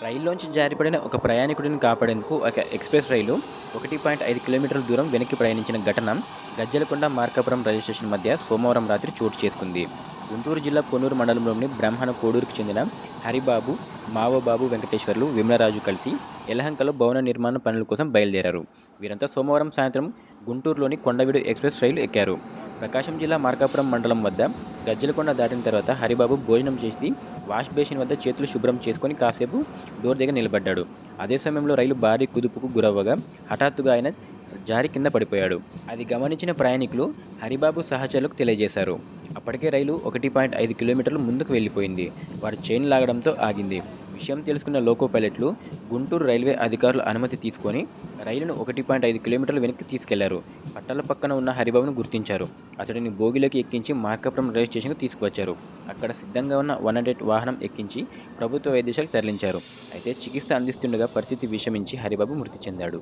రైల్లోంచి జారిపడిన ఒక ప్రయాణికుడిని కాపాడేందుకు ఒక ఎక్స్‌ప్రెస్ రైలు ఒకటి పాయింట్ ఐదు కిలోమీటర్ల దూరం వెనక్కి ప్రయాణించిన ఘటన గజ్జెలకొండ, మార్కాపురం రైల్వే స్టేషన్ మధ్య సోమవారం రాత్రి చోటు చేసుకుంది. గుంటూరు జిల్లా పొన్నూరు మండలంలోని బ్రహ్మణకోడూరుకు చెందిన హరిబాబు, మావోబాబు వెంకటేశ్వర్లు, విమలరాజు కలిసి యలహంకలో భవన నిర్మాణ పనుల కోసం బయలుదేరారు. వీరంతా సోమవారం సాయంత్రం గుంటూరులోని కొండవీడు ఎక్స్‌ప్రెస్ రైలు ఎక్కారు. ప్రకాశం జిల్లా మార్కాపురం మండలం వద్ద గజ్జెలకొండ దాటిన తర్వాత హరిబాబు భోజనం చేసి వాష్ బేసిన్ వద్ద చేతులు శుభ్రం చేసుకొని కాసేపు డోర్ దగ్గర నిలబడ్డాడు. అదే సమయంలో రైలు భారీ కుదుపుకు గురవ్వగా హఠాత్తుగా ఆయన జారి కింద పడిపోయాడు. అది గమనించిన ప్రయాణికులు హరిబాబు సహచరులకు తెలియజేశారు. అప్పటికే రైలు ఒకటి పాయింట్ ఐదు కిలోమీటర్లు ముందుకు వెళ్ళిపోయింది వారు చైన్ లాగడంతో ఆగింది. విషయం తెలుసుకున్న లోకో పైలట్లు గుంటూరు రైల్వే అధికారుల అనుమతి తీసుకొని రైలును ఒకటి పాయింట్ ఐదు కిలోమీటర్లు వెనక్కి తీసుకెళ్ళారు. పట్టాల పక్కన ఉన్న హరిబాబును గుర్తించారు. అతడిని బోగిలోకి ఎక్కించి మార్కాపురం రైల్వే స్టేషన్‌కు తీసుకువచ్చారు. అక్కడ సిద్ధంగా ఉన్న వన్ హండ్రెడ్ ఎయిట్ వాహనం ఎక్కించి ప్రభుత్వ వైద్యశాలకు తరలించారు. అయితే చికిత్స అందిస్తుండగా పరిస్థితి విషమించి హరిబాబు మృతి చెందాడు.